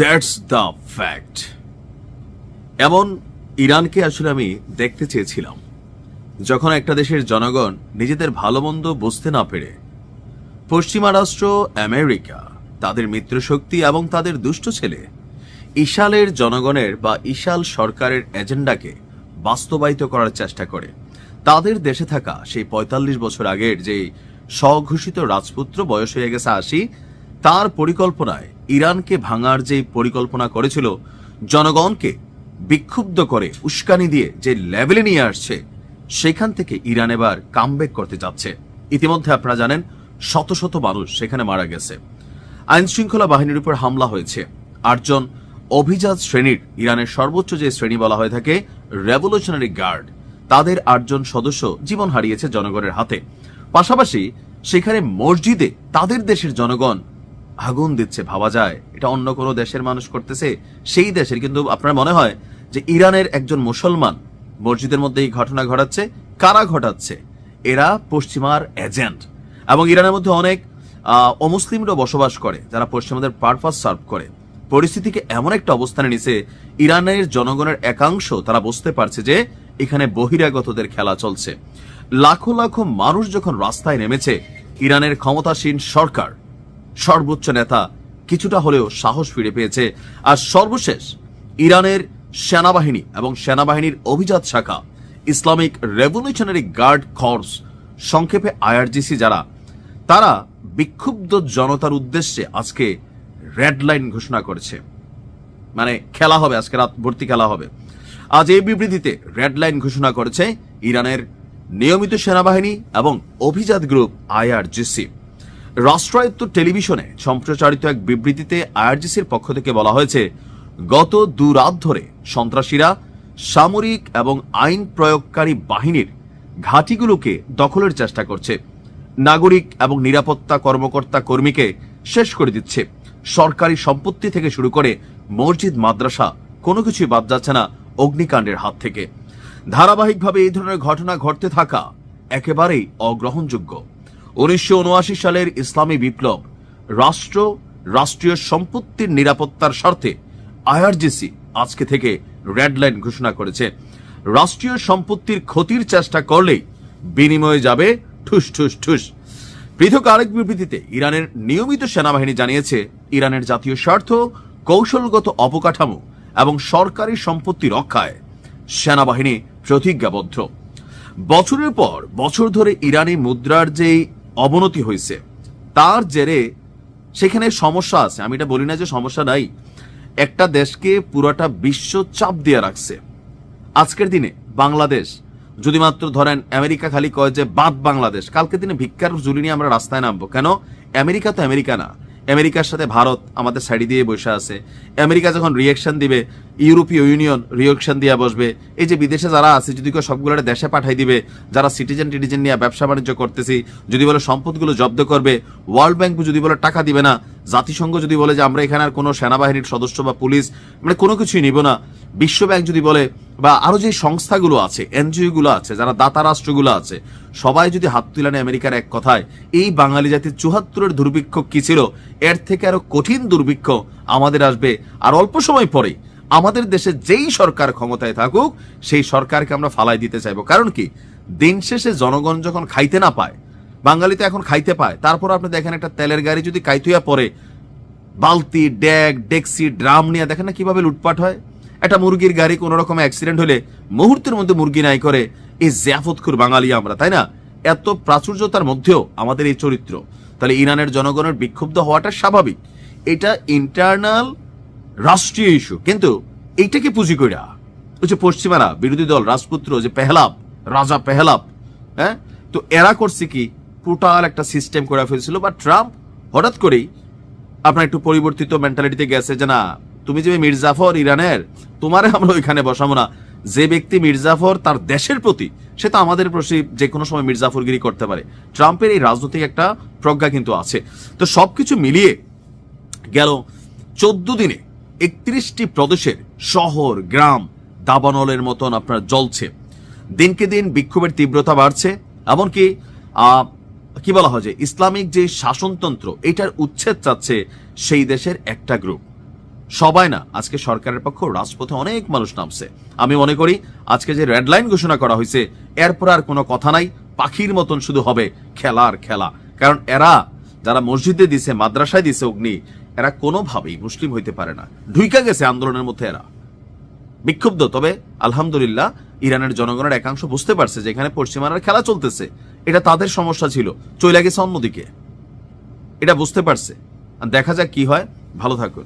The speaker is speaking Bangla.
দ্যাটস দ্য ফ্যাক্ট এমন ইরানকে আসলে আমি দেখতে চেয়েছিলাম, যখন একটা দেশের জনগণ নিজেদের ভালো মন্দ বুঝতে না পেরে পশ্চিমা রাষ্ট্র আমেরিকা, তাদের মিত্রশক্তি এবং তাদের দুষ্ট ছেলে ইশালের জনগণের বা ইশাল সরকারের এজেন্ডাকে বাস্তবায়িত করার চেষ্টা করে। তাদের দেশে থাকা সেই পঁয়তাল্লিশ বছর আগের যে স্বঘোষিত রাজপুত্র বয়স হয়ে গেছে আশি, তার পরিকল্পনায় ইরানকে ভাঙার যে পরিকল্পনা করেছিল, জনগণকে বিক্ষুব্ধ করে উস্কানি দিয়ে যে লেভেলে নিয়ে আসছে, সেখান থেকে ইরান এবার কামব্যাক করতে যাচ্ছে। ইতিমধ্যে আপনারা জানেন, শত শত মানুষ সেখানে মারা গেছে। আইন শৃঙ্খলা বাহিনীর উপর হামলা হয়েছে। আটজন অভিজাত শ্রেণির ইরানের সর্বোচ্চ যে শ্রেণি বলা হয়ে থাকে রেভলিউশনারি গার্ড। তাদের আটজন সদস্য জীবন হারিয়েছে জনগণের হাতে। পাশাপাশি সেখানে মসজিদে তাদের দেশের জনগণ আগুন দিচ্ছে, ভাবা যায়। এটা অন্য কোনো দেশের মানুষ করতেছে, সেই দেশের। কিন্তু আপনার মনে হয় যে ইরানের একজন মুসলমান মসজিদের মধ্যে এই ঘটনা ঘটাচ্ছে? কারা ঘটাচ্ছে? এরা পশ্চিমার এজেন্ট। এবং ইরানের মধ্যে অনেক অমুসলিমরা বসবাস করে, যারা পশ্চিমাদের পারপাস সার্ভ করে। পরিস্থিতিকে এমন একটা অবস্থানে নিছে, ইরানের জনগণের একাংশ তারা বুঝতে পারছে যে এখানে বহিরাগতদের খেলা চলছে। লাখো লাখো মানুষ যখন রাস্তায় নেমেছে, ইরানের ক্ষমতাসীন সরকার সর্বোচ্চ নেতা কিছুটা হলেও সাহস ফিরে পেয়েছে। আর সর্বশেষ, ইরানের সেনাবাহিনী এবং সেনাবাহিনীর অভিজাত শাখা, ইসলামিক রেভলিউশনারি গার্ড কর্পস, সংক্ষেপে আইআরজিসি যারা, তারা বিক্ষুব্ধ জনতার উদ্দেশ্যে আজকে রেড লাইন ঘোষণা করেছে। মানে খেলা হবে, আজকে রাত ভর্তি খেলা হবে। আজ এই বিবৃতিতে রেড লাইন ঘোষণা করেছে ইরানের নিয়মিত সেনাবাহিনী এবং অভিজাত গ্রুপ আইআরজিসি। রাষ্ট্রায়ত্ত টেলিভিশনে সম্প্রচারিত এক বিবৃতিতে আইআরজিসির পক্ষ থেকে বলা হয়েছে, গত দু রাত ধরে সন্ত্রাসীরা সামরিক এবং আইন প্রয়োগকারী বাহিনীর ঘাঁটিগুলোকে দখলের চেষ্টা করছে। নাগরিক এবং নিরাপত্তা কর্মকর্তা কর্মীকে শেষ করে দিচ্ছে। সরকারি সম্পত্তি থেকে শুরু করে মসজিদ, মাদ্রাসা, কোনো কিছুই বাদ যাচ্ছে না অগ্নিকাণ্ডের হাত থেকে। ধারাবাহিকভাবে এই ধরনের ঘটনা ঘটতে থাকা একেবারেই অগ্রহণযোগ্য। উনিশশো সালের ইসলামী বিপ্লব, রাষ্ট্র, রাষ্ট্রীয় সম্পত্তির নিরাপত্তার স্বার্থে আইআরজিসি আজকে থেকে রেড লাইন ঘোষণা করেছে। রাষ্ট্রীয় সম্পত্তির ক্ষতির চেষ্টা করলেই বিনিময়ে যাবে ঠুস ঠুস ঠুস। পৃথক আরেক বিবৃতিতে ইরানের নিয়মিত সেনাবাহিনী জানিয়েছে, ইরানের জাতীয় স্বার্থ, কৌশলগত অবকাঠামো এবং সরকারি সম্পত্তি রক্ষায় সেনাবাহিনী প্রতিজ্ঞাবদ্ধ। বছরের পর বছর ধরে ইরানি মুদ্রার যেই অবনতি হয়েছে। তার জেরে সেখানে সমস্যা আছে। আমি এটা বলি না যে সমস্যা নাই। একটা দেশকে পুরোটা বিশ্ব চাপ দিয়ে রাখছে। আজকের দিনে বাংলাদেশ, যদি মাত্র ধরেন আমেরিকা খালি কয় যে বাদ বাংলাদেশ কালকে দিনে ভিক্ষার ঝুলি নিয়ে আমরা রাস্তায় নামবো। কেন? আমেরিকা তো আমেরিকা না। আমেরিকার সাথে ভারত আমাদের সাইডে দিয়ে বসে আছে। আমেরিকা যখন রিয়েকশন দিবে, ইউরোপীয় ইউনিয়ন রিয়েকশন দিয়ে বসবে। এই যে বিদেশে যারা আছে, যদি কেউ সবগুলো দেশে পাঠাই দিবে, যারা সিটিজেন টিটিজেন নিয়ে ব্যবসা বাণিজ্য করতেছি, যদি বলে সম্পদগুলো জব্দ করবে ওয়ার্ল্ড ব্যাঙ্ক যদি বলে টাকা দিবে না জাতিসংঘ যদি বলে যে আমরা এখানে আর কোনো সেনাবাহিনীর সদস্য বা পুলিশ মানে কোনো কিছুই নিব না। বিশ্বব্যাংক যদি বলে, বা আরও যে সংস্থাগুলো আছে এনজিও গুলো আছে, যারা দাতা রাষ্ট্রগুলো আছে, সবাই যদি হাত তুলানে আমেরিকার এক কথায়, এই বাঙালি জাতির চুহাত্তরের দুর্ভিক্ষ কি ছিল? এর থেকে আরও কঠিন দুর্ভিক্ষ আমাদের আসবে আর অল্প সময় পরেই। আমাদের দেশে যেই সরকার ক্ষমতায় থাকুক, সেই সরকারকে আমরা ফালাই দিতে চাইব। কারণ কি? দিন শেষে জনগণ যখন খাইতে না পায় বাঙালি তো এখন খাইতে পায়। তারপর আপনি দেখেন একটা তেলের গাড়ি যদি কাইতুয়া পরে, বালতি, ড্যাগ, ডেক্সি, ড্রাম নিয়ে দেখেন না কীভাবে লুটপাট হয়? একটা মুরগির গাড়ি কোনো রকম অ্যাক্সিডেন্ট হলে মুহূর্তের মধ্যে মুরগি নাই করে, এই জিয়াফতখুর বাঙালি আমরা, তাই না? এত প্রাচুর্যতার মধ্যেও আমাদের এই চরিত্র। তাহলে ইরানের জনগণের বিক্ষুব্ধ হওয়াটা স্বাভাবিক। এটা ইন্টারনাল রাষ্ট্রীয় ইস্যু কিন্তু এইটাকে পুঁজি কইরা যে পশ্চিমারা, বিরোধী দল, রাজপুত্র, যে পেহলাপ রাজা পেহলাপ হ্যাঁ? তো এরা করছে কি? টোটাল একটা সিস্টেম করে ফেলছিল বা ট্রাম্প হঠাৎ করেই আপনার একটু পরিবর্তিত মেন্টালিটিতে গেছে যে না, তুমি যে মির্জাফর ইরানের, তোমারে আমরা ওইখানে বসাবো না। যে ব্যক্তি মির্জাফর তার দেশের প্রতি, সে তো আমাদের প্রতি যে কোনো সময় মির্জাফরগিরি করতে পারে। ট্রাম্পের এই রাজনৈতিক একটা প্রজ্ঞা কিন্তু আছে। তো সব কিছু মিলিয়ে গেল চোদ্দ দিনে একত্রিশটি প্রদেশের শহর, গ্রাম দাবানলের মতন আপনার জ্বলছে। দিনকে দিন বিক্ষোভের তীব্রতা বাড়ছে, এমনকি কি বলা হয় যে ইসলামিক যে শাসনতন্ত্র, এটার উচ্ছেদ চাচ্ছে সেই দেশের একটা গ্রুপ সবাই না, আজকে সরকারের পক্ষ রাজপথে অনেক মানুষ নামছে। আমি মনে করি, আজকে যে রেড লাইন ঘোষণা করা হয়েছে, এরপর আর কোনো কথা নাই, পাখির মতন শুধু হবে খেলা আর খেলা। কারণ এরা যারা মসজিদে দিছে, মাদ্রাসায় দিছে অগ্নি, এরা কোনোভাবেই মুসলিম হইতে পারে না। ঢুইকা গেছে আন্দোলনের মধ্যে এরা। বিক্ষুব্ধ, তবে আলহামদুলিল্লাহ ইরানের জনগণের একাংশ বুঝতে পারছে যে এখানে পশ্চিমারার খেলা চলতেছে। এটা তাদের সমস্যা ছিল। চলে গেছে অন্যদিকে। এটা বুঝতে পারছে। আর দেখা যাক কি হয়। ভালো থাকুন।